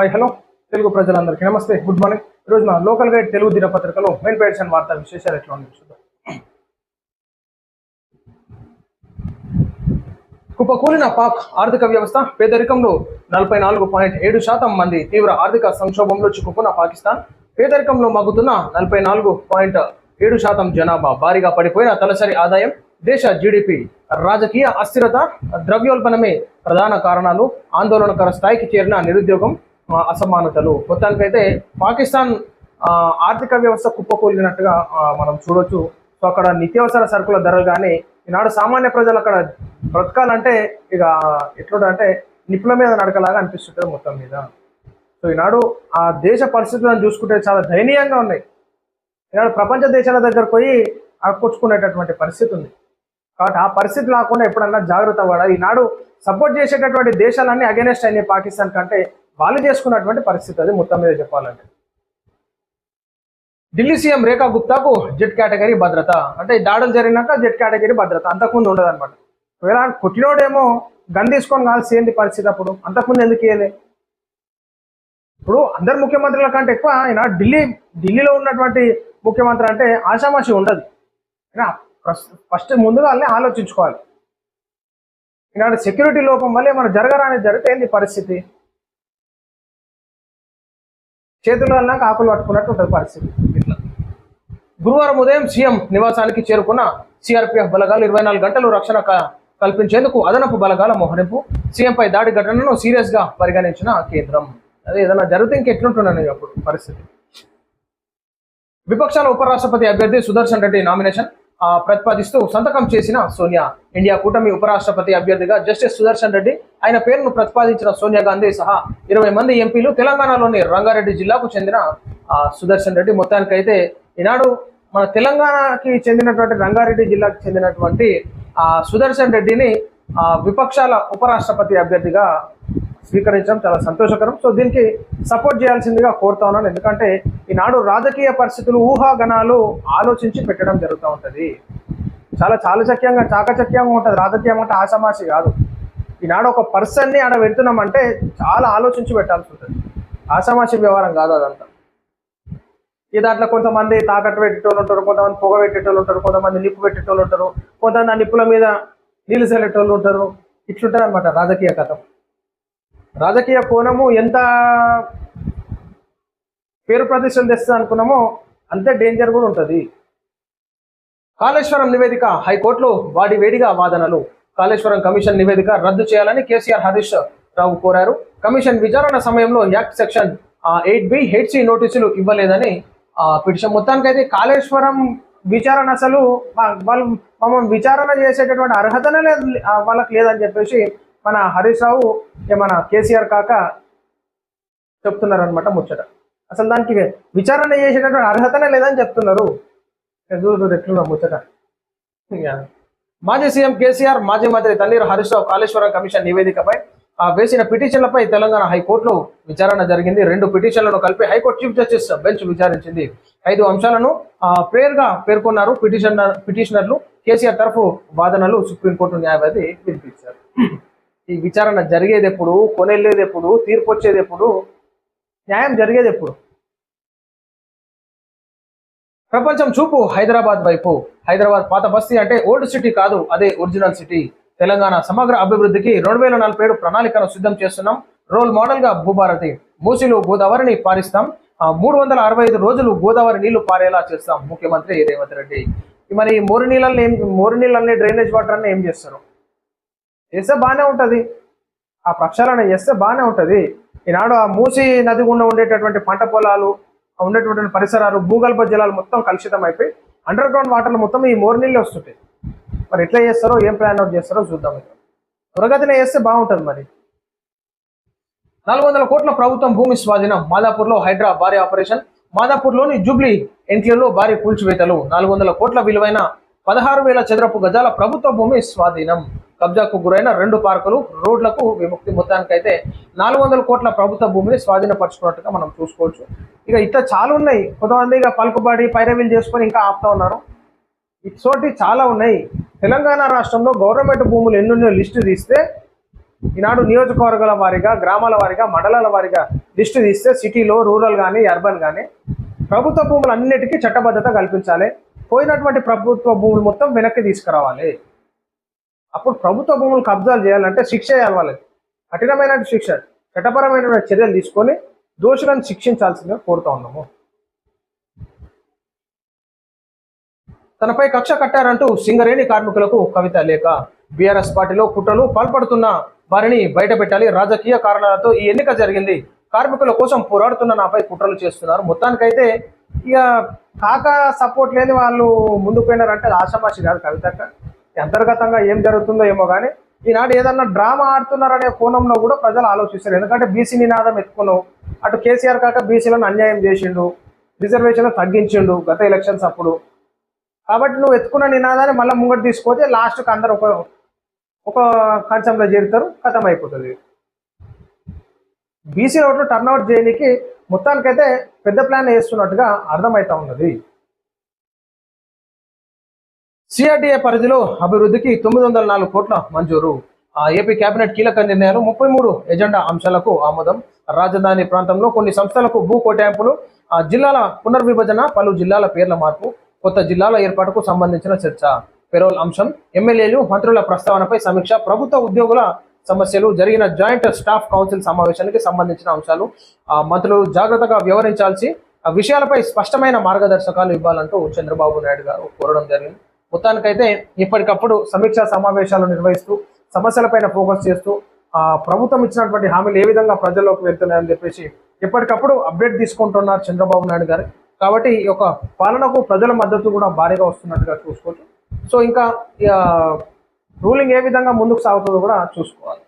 Hi hello Telugu ప్రజలందరికీ నమస్తే. Good morning ఈరోజు మన లోకల్ గైడ్ తెలుగు దినపత్రికలో మెయిన్ పేడ్స్ అండ్ వార్తా విశేషాలు ఎట్లా ఉన్నాయి చూద్దాం. కుప్పకూలిన పాక్ ఆర్థిక వ్యవస్థ పేదరికంలో నలభై నాలుగు పాయింట్ ఏడు శాతం మంది తీవ్ర ఆర్థిక సంక్షోభంలో చిక్కుకున్న పాకిస్తాన్ పేదరికంలో మగ్గుతున్న నలభై నాలుగు పాయింట్ ఏడు శాతం జనాభా భారీగా పడిపోయిన తలసరి ఆదాయం దేశ జీడిపి రాజకీయ అస్థిరత ద్రవ్యోల్బణమే ప్రధాన కారణాలు ఆందోళనకర స్థాయికి చేరిన నిరుద్యోగం అసమానతలు. మొత్తానికైతే పాకిస్తాన్ ఆర్థిక వ్యవస్థ కుప్పకూలినట్టుగా మనం చూడొచ్చు. సో అక్కడ నిత్యావసర సరుకుల ధరలు కానీ ఈనాడు సామాన్య ప్రజలు అక్కడ బ్రతకాలంటే ఇక ఎట్లుంటే నిప్పుల మీద నడకలాగా అనిపిస్తుంటుంది మొత్తం మీద. సో ఈనాడు ఆ దేశ పరిస్థితులను చూసుకుంటే చాలా దయనీయంగా ఉన్నాయి. ఈనాడు ప్రపంచ దేశాల దగ్గర పోయి అక్కొచ్చుకునేటటువంటి పరిస్థితి ఉంది. కాబట్టి ఆ పరిస్థితి రాకుండా ఎప్పుడన్నా జాగ్రత్త పడాలి. ఈనాడు సపోర్ట్ చేసేటటువంటి దేశాలన్నీ అగేనెస్ట్ అయినాయి పాకిస్తాన్ కంటే. వాళ్ళు చేసుకున్నటువంటి పరిస్థితి అది మొత్తం మీద చెప్పాలంటే. ఢిల్లీ సీఎం రేఖా గుప్తాకు జెట్ కేటగిరీ భద్రత. అంటే ఈ దాడులు జరిగినాక జెట్ కేటగిరీ భద్రత. అంతకుముందు ఉండదు అనమాట ఒకవేళ కొట్టినోడేమో గన్ తీసుకొని కాల్సి ఏంది పరిస్థితి అప్పుడు? అంతకుముందు ఎందుకు ఇయ్యలే? ఇప్పుడు అందరు ముఖ్యమంత్రుల కంటే ఎక్కువ ఆయన ఢిల్లీ ఢిల్లీలో ఉన్నటువంటి ముఖ్యమంత్రి అంటే ఆషామాషి ఉండదు. ఫస్ట్ ముందుగా వాళ్ళని ఆలోచించుకోవాలి. ఈనాడు సెక్యూరిటీ లోపం వల్ల ఏమైనా జరగరాని జరిగితే ఏంది పరిస్థితి? చేతుల వల్ల ఆకులు పట్టుకున్నట్టు ఉంటుంది పరిస్థితి. ఇట్లా. గురువారం ఉదయం సీఎం నివాసానికి చేరుకున్న సిఆర్పిఎఫ్ బలగాలు ఇరవై నాలుగు గంటలు రక్షణ క- కల్పించేందుకు అదనపు బలగాల మోహరింపు. సీఎంపై దాడి ఘటనను సీరియస్గా పరిగణించిన కేంద్రం. అదే ఏదైనా జరిగితే ఇంకెట్లుంటున్నాను అప్పుడు పరిస్థితి. విపక్షాల ఉపరాష్ట్రపతి అభ్యర్థి సుదర్శన్ రెడ్డి నామినేషన్. ప్రతిపాదిస్తూ సంతకం చేసిన సోనియా. ఇండియా కూటమి ఉపరాష్ట్రపతి అభ్యర్థిగా జస్టిస్ సుదర్శన్ రెడ్డి ఆయన పేరును ప్రతిపాదించిన సోనియా గాంధీ సహా ఇరవై మంది ఎంపీలు తెలంగాణలోని రంగారెడ్డి జిల్లాకు చెందిన సుదర్శన్ రెడ్డి. మొత్తానికైతే ఈనాడు మన తెలంగాణకి చెందినటువంటి రంగారెడ్డి జిల్లాకు చెందినటువంటి సుదర్శన్ రెడ్డిని విపక్షాల ఉపరాష్ట్రపతి అభ్యర్థిగా స్వీకరించడం చాలా సంతోషకరం. సో దీనికి సపోర్ట్ చేయాల్సిందిగా కోరుతా ఉన్నాను ఎందుకంటే ఈనాడు రాజకీయ పరిస్థితులు ఊహాగణాలు ఆలోచించి పెట్టడం జరుగుతూ ఉంటుంది. చాలా చాలచక్యంగా చాకచక్యంగా ఉంటుంది. రాజకీయం అంటే ఆషామాషి కాదు. ఈనాడు ఒక పర్సన్ని ఆడ పెడుతున్నామంటే చాలా ఆలోచించి పెట్టాల్సి ఉంటుంది. ఆషామాషి వ్యవహారం కాదు అదంతా. ఈ దాంట్లో కొంతమంది తాకట్టు పెట్టేటోళ్ళు ఉంటారు కొంతమంది పొగ పెట్టేటోళ్ళు ఉంటారు కొంతమంది నిప్పు పెట్టేటోళ్ళు ఉంటారు కొంతమంది ఆ నిప్పుల మీద నీళ్ళు చల్లేటోళ్ళు ఉంటారు. ఇట్లుంటుంది అనమాట రాజకీయ కథం. రాజకీయ కోణము ఎంత పేరు ప్రతిష్టలు తెస్తుంది అనుకున్నామో అంతే డేంజర్ కూడా ఉంటుంది. కాళేశ్వరం నివేదిక హైకోర్టులో వాడి వేడిగా వాదనలు. కాళేశ్వరం కమిషన్ నివేదిక రద్దు చేయాలని కేసీఆర్ హరీష్ రావు కోరారు. కమిషన్ విచారణ సమయంలో act section eight B H C నోటీసులు ఇవ్వలేదని పిటిషన్. మొత్తానికైతే కాళేశ్వరం విచారణ అసలు వాళ్ళు మమ్మల్ని విచారణ చేసేటటువంటి అర్హతనే లేదు వాళ్ళకి లేదని చెప్పేసి మన హరీష్ రావు ఏ మన కేసీఆర్ కాక చెప్తున్నారనమాట ముచ్చట. అసలు దానికి విచారణ చేసేటటువంటి అర్హతనే లేదని చెప్తున్నారు. చూడు ఎట్లున్నా ముచ్చట. మాజీ సీఎం కేసీఆర్ మాజీ మంత్రి తన్నీరు హరీష్ రావు కాళేశ్వరం కమిషన్ నివేదికపై ఆ, వేసిన పిటిషన్లపై తెలంగాణ హైకోర్టులో విచారణ జరిగింది. రెండు పిటిషన్లను కలిపి high court chief justice bench విచారించింది. ఐదు అంశాలను ప్రేయర్గా పేర్కొన్నారు పిటిషనర్ పిటిషనర్లు. కేసీఆర్ తరఫు వాదనలు సుప్రీంకోర్టు న్యాయవాది వినిపించారు. ఈ విచారణ జరిగేది ఎప్పుడు కొనెళ్ళేది ఎప్పుడు తీర్పు వచ్చేది ఎప్పుడు న్యాయం జరిగేది ఎప్పుడు ప్రపంచం చూపు హైదరాబాద్ వైపు. హైదరాబాద్ పాత బస్తీ అంటే ఓల్డ్ సిటీ కాదు అదే ఒరిజినల్ సిటీ. తెలంగాణ సమగ్ర అభివృద్ధికి రెండు వేల నలభై ఏడు ప్రణాళికను సిద్ధం చేస్తున్నాం. రోల్ మోడల్గా భూభారతి మూసిలో గోదావరిని పారిస్తాం. మూడు వందల అరవై ఐదు రోజులు గోదావరి నీళ్ళు పారేలా చేస్తాం ముఖ్యమంత్రి రేవంత్ రెడ్డి. మరి ఈ మోరు నీళ్ళని ఏం మోరు నీళ్ళని డ్రైనేజ్ వాటర్ అన్ని ఏం చేస్తారు? చేస్తే బాగానే ఉంటుంది. ఆ ప్రక్షాళన చేస్తే బాగానే ఉంటుంది. ఈనాడు ఆ మూసి నది గుండా ఉండేటటువంటి పంట పొలాలు ఉండేటువంటి ఉండేటటువంటి పరిసరాలు భూగర్భ జలాలు మొత్తం కలుషితం అయిపోయి అండర్ గ్రౌండ్ వాటర్లు మొత్తం ఈ మోర్ నీళ్ళు వస్తుంటాయి. మరి ఎట్లా చేస్తారో ఏం ప్లాన్ అవుట్ చేస్తారో చూద్దాం ఇక. త్వరగతిన చేస్తే బాగుంటుంది మరి. నాలుగు వందల కోట్ల ప్రభుత్వం భూమి స్వాధీనం. మాదాపూర్లో హైడ్రా భారీ ఆపరేషన్. మాదాపూర్లోని జూబ్లీ ఎన్క్లేవ్లో భారీ కూల్చివేతలు. నాలుగు వందల కోట్ల విలువైన పదహారు వేల చదరపు గజాల ప్రభుత్వ భూమి స్వాధీనం. కబ్జాకు గురైన రెండు పార్కులు రోడ్లకు విముక్తి. మొత్తానికైతే నాలుగు వందల కోట్ల ప్రభుత్వ భూమిని స్వాధీనపరచుకున్నట్టుగా మనం చూసుకోవచ్చు. ఇక ఇట్లా చాలా ఉన్నాయి. కొంతమంది ఇక పలుకుబడి పైరవీలు చేసుకొని ఇంకా ఆపుతా ఉన్నారు. ఇటువంటి చాలా ఉన్నాయి. తెలంగాణ రాష్ట్రంలో గవర్నమెంట్ భూములు ఎన్నున్నో లిస్టు తీస్తే ఈనాడు నియోజకవర్గాల వారీగా గ్రామాల వారీగా మండలాల వారీగా లిస్టు తీస్తే సిటీలో రూరల్ కానీ అర్బన్ కానీ ప్రభుత్వ భూములు అన్నిటికీ చట్టబద్ధత కల్పించాలి. పోయినటువంటి ప్రభుత్వ భూములు మొత్తం వెనక్కి తీసుకురావాలి. అప్పుడు ప్రభుత్వ భూములు కబ్జాలు చేయాలంటే శిక్ష చేయాలి వాళ్ళకి. కఠినమైన శిక్ష చట్టపరమైన చర్యలు తీసుకొని దోషులను శిక్షించాల్సిందిగా కోరుతా ఉన్నాము. తనపై కక్ష కట్టారంటూ సింగరేణి కార్మికులకు కవిత లేఖ. బీఆర్ఎస్ పార్టీలో కుట్రలు పాల్పడుతున్న వారిని బయట పెట్టాలి రాజకీయ కారణాలతో ఈ ఎన్నిక జరిగింది. కార్మికుల కోసం పోరాడుతున్న నాపై కుట్రలు చేస్తున్నారు. మొత్తానికైతే ఇక కాక సపోర్ట్ లేని వాళ్ళు ముందుకు పోయినారంటే అది ఆషామాషి కాదు కవితక్క అంతర్గతంగా ఏం జరుగుతుందో ఏమో కానీ ఈనాడు ఏదన్నా డ్రామా ఆడుతున్నారనే కోణంలో కూడా ప్రజలు ఆలోచిస్తారు. ఎందుకంటే బీసీ నినాదం ఎత్తుకున్నావు అటు కేసీఆర్ కాక బీసీలను అన్యాయం చేసిండు. రిజర్వేషన్ తగ్గించిండు గత ఎలక్షన్స్ అప్పుడు. కాబట్టి నువ్వు ఎత్తుకున్న నినాదాన్ని మళ్ళీ ముంగట తీసుకుపోతే లాస్ట్కి అందరు ఒక ఒక కంచంలో చేరుతారు ఖతం అయిపోతుంది బీసీ రోడ్లు టర్న్అవుట్ చేయడానికి మొత్తానికైతే పెద్ద ప్లాన్ వేస్తున్నట్టుగా అర్థమవుతా ఉన్నది. సిఆర్డీఏ పరిధిలో అభివృద్ధికి తొమ్మిది వందల నాలుగు కోట్ల మంజూరు. ఏపీ కేబినెట్ కీలక నిర్ణయాలు ముప్పై మూడు ఎజెండా అంశాలకు ఆమోదం. రాజధాని ప్రాంతంలో కొన్ని సంస్థలకు భూ కోటాయింపులు జిల్లాల పునర్విభజన పలు జిల్లాల పేర్ల మార్పు కొత్త జిల్లాల ఏర్పాటుకు సంబంధించిన చర్చ. పెరోల్ అంశం ఎమ్మెల్యేలు మంత్రుల ప్రస్తావనపై సమీక్ష ప్రభుత్వ ఉద్యోగుల సమస్యలు జరిగిన జాయింట్ స్టాఫ్ కౌన్సిల్ సమావేశానికి సంబంధించిన అంశాలు. ఆ మంత్రులు జాగ్రత్తగా వ్యవహరించాల్సి ఆ విషయాలపై స్పష్టమైన మార్గదర్శకాలు ఇవ్వాలంటూ చంద్రబాబు నాయుడు గారు కోరడం జరిగింది. మొత్తానికైతే ఇప్పటికప్పుడు సమీక్షా సమావేశాలు నిర్వహిస్తూ సమస్యలపైన ఫోకస్ చేస్తూ ప్రభుత్వం ఇచ్చినటువంటి హామీలు ఏ విధంగా ప్రజల్లోకి వెళ్తున్నాయని చెప్పేసి ఎప్పటికప్పుడు అప్డేట్ తీసుకుంటున్నారు చంద్రబాబు నాయుడు గారు. కాబట్టి ఈ యొక్క పాలనకు ప్రజల మద్దతు కూడా భారీగా వస్తున్నట్టుగా చూసుకోవచ్చు. సో ఇంకా రూలింగ్ ఏ విధంగా ముందుకు సాగుతుందో కూడా చూసుకోవాలి.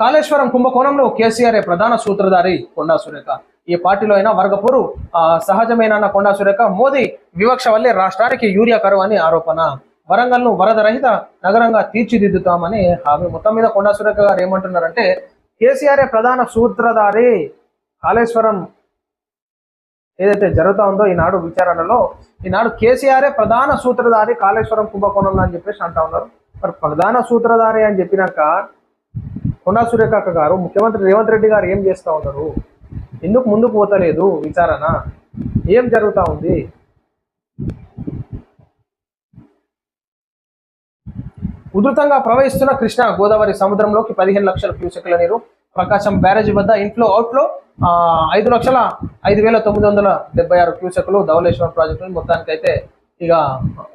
కాళేశ్వరం కుంభకోణంలో కేసీఆర్ ప్రధాన సూత్రధారి కొండా సురేఖ ఈ పార్టీలో అయినా వర్గపురు ఆ, సహజమైన కొండా సురేఖ మోదీ వివక్ష వల్లే రాష్ట్రానికి యూరియా కరువు అని ఆరోపణ. వరంగల్ను వరద రహిత నగరంగా తీర్చిదిద్దుతామని హామీ. మొత్తం మీద కొండా సురేఖ గారు ఏమంటున్నారంటే కేసీఆర్ ప్రధాన సూత్రధారి కాళేశ్వరం ఏదైతే జరుగుతా ఉందో ఈనాడు విచారణలో ఈనాడు కేసీఆర్ ప్రధాన సూత్రధారి కాళేశ్వరం కుంభకోణంలో అని చెప్పేసి అంటా ఉన్నారు. మరి ప్రధాన సూత్రధారి అని చెప్పినాక కొండా సురేఖ గారు ముఖ్యమంత్రి రేవంత్ రెడ్డి గారు ఏం చేస్తా ఉన్నారు? ఎందుకు ముందుకు పోతలేదు విచారణ? ఏం జరుగుతూ ఉంది? ఉధృతంగా ప్రవహిస్తున్న కృష్ణా గోదావరి సముద్రంలోకి పదిహేను లక్షల క్యూసెక్ల నీరు ప్రకాశం బ్యారేజ్ వద్ద ఇంట్లో అవుట్లో ఐదు లక్షల ఐదు వేల తొమ్మిది వందల డెబ్బై ఆరు క్యూసెక్లు ధవళేశ్వరం ప్రాజెక్టులు అయితే ఇక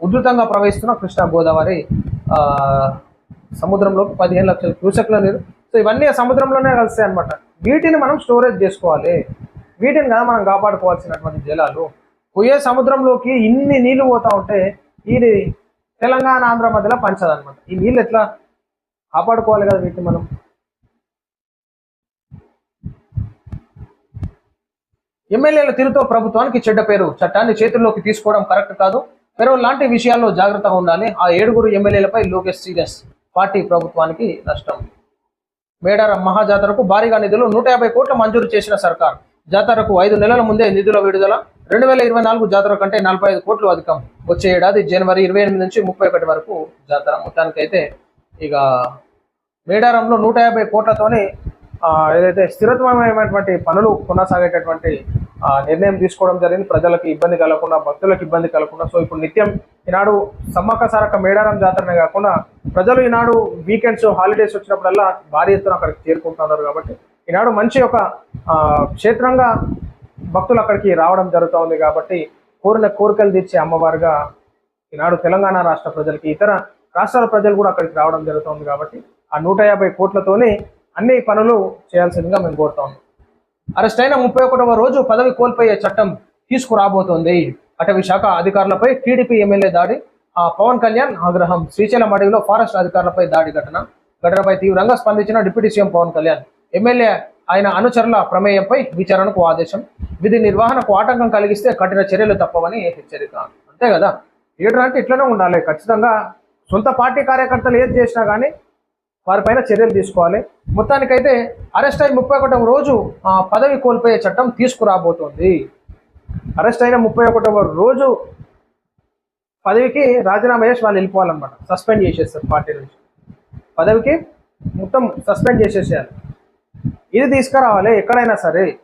ఉధృతంగా ప్రవహిస్తున్న కృష్ణా గోదావరి సముద్రంలోకి పదిహేను లక్షల క్యూసెక్ల నీరు సో ఇవన్నీ సముద్రంలోనే కలుస్తాయి అనమాట వీటిని మనం స్టోరేజ్ చేసుకోవాలి. వీటిని కదా మనం కాపాడుకోవాల్సినటువంటి జలాలు. పోయే సముద్రంలోకి ఇన్ని నీళ్ళు పోతా ఉంటే ఇది తెలంగాణ ఆంధ్ర మధ్యలో పంచదనమాట ఈ నీళ్ళు ఎట్లా కాపాడుకోవాలి కదా వీటిని మనం? ఎమ్మెల్యేల తీరుతో ప్రభుత్వానికి చెడ్డ పేరు. చట్టాన్ని చేతుల్లోకి తీసుకోవడం కరెక్ట్ కాదు. పెరో లాంటి విషయాల్లో జాగ్రత్తగా ఉండాలి. ఆ ఏడుగురు ఎమ్మెల్యేలపై లోకేష్ సీరియస్ పార్టీ ప్రభుత్వానికి నష్టం. మేడారం మహాజాతరకు భారీగా నిధులు నూట యాభై కోట్ల మంజూరు చేసిన సర్కార్. జాతరకు ఐదు నెలల ముందే నిధుల విడుదల. రెండు వేల ఇరవై నాలుగు జాతర కంటే నలభై ఐదు కోట్లు అధికం. వచ్చే ఏడాది జనవరి ఇరవై ఎనిమిది నుంచి ముప్పై ఒకటి వరకు జాతర. మొత్తానికైతే ఇక మేడారంలో నూట యాభై కోట్లతోనే ఏదైతే స్థిరత్వమైనటువంటి పనులు కొనసాగేటటువంటి నిర్ణయం తీసుకోవడం జరిగింది. ప్రజలకు ఇబ్బంది కలగకుండా భక్తులకు ఇబ్బంది కలగకుండా. సో ఇప్పుడు నిత్యం ఈనాడు సమ్మక్క సారక్క మేడారం జాతరనే కాకుండా ప్రజలు ఈనాడు వీకెండ్స్ హాలిడేస్ వచ్చినప్పుడల్లా భారీ ఎత్తున అక్కడికి చేరుకుంటున్నారు కాబట్టి ఈనాడు మంచి ఒక క్షేత్రంగా భక్తులు అక్కడికి రావడం జరుగుతుంది కాబట్టి కోరిన కోరికలు తీర్చే అమ్మవారుగా ఈనాడు తెలంగాణ రాష్ట్ర ప్రజలకి ఇతర రాష్ట్రాల ప్రజలు కూడా అక్కడికి రావడం జరుగుతుంది కాబట్టి ఆ నూట యాభై కోట్లతోనే అన్ని పనులు చేయాల్సిందిగా మేము కోరుతా ఉన్నాం. అరెస్ట్ అయిన ముప్పై ఒకటవ రోజు పదవి కోల్పోయే చట్టం తీసుకురాబోతోంది. అటవీ శాఖ అధికారులపై టీడీపీ ఎమ్మెల్యే దాడి ఆ పవన్ కళ్యాణ్ ఆగ్రహం శ్రీశైలం అడవిలో ఫారెస్ట్ అధికారులపై దాడి ఘటన ఘటనపై తీవ్రంగా స్పందించిన deputy CM Pawan Kalyan. MLA ఆయన అనుచరుల ప్రమేయంపై విచారణకు ఆదేశం. విధి నిర్వహణకు ఆటంకం కలిగిస్తే కఠిన చర్యలు తప్పవని హెచ్చరిక. అంతే కదా? లీడర్ అంటే ఇట్లనే ఉండాలి. ఖచ్చితంగా సొంత పార్టీ కార్యకర్తలు ఏది చేసినా కానీ వారిపైన చర్యలు తీసుకోవాలి. మొత్తానికైతే అరెస్ట్ అయిన ముప్పై ఒకటవ రోజు ఆ, పదవి కోల్పోయే చట్టం తీసుకురాబోతోంది. అరెస్ట్ అయిన ముప్పై ఒకటవ రోజు పదవికి రాజీనామా చేసి వాళ్ళు వెళ్ళిపోవాలన్నమాట. సస్పెండ్ చేసేస్తారు పార్టీ నుంచి. పదవికి మొత్తం సస్పెండ్ చేసేసేయాలి. ఇది తీసుకురావాలి ఎక్కడైనా సరే.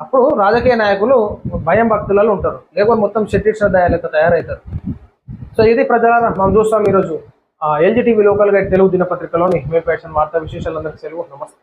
అప్పుడు రాజకీయ నాయకులు భయం భక్తులలో ఉంటారు. లేకపోతే మొత్తం శెట్టి శ్రద్ధ తయారవుతారు సో ఇది ప్రజలారా మనం చూస్తాం ఈరోజు LG TV local guide Telugu దినపత్రికలోని May fashion వార్తా విశేషాలందరికీ సెలవు నమస్తే.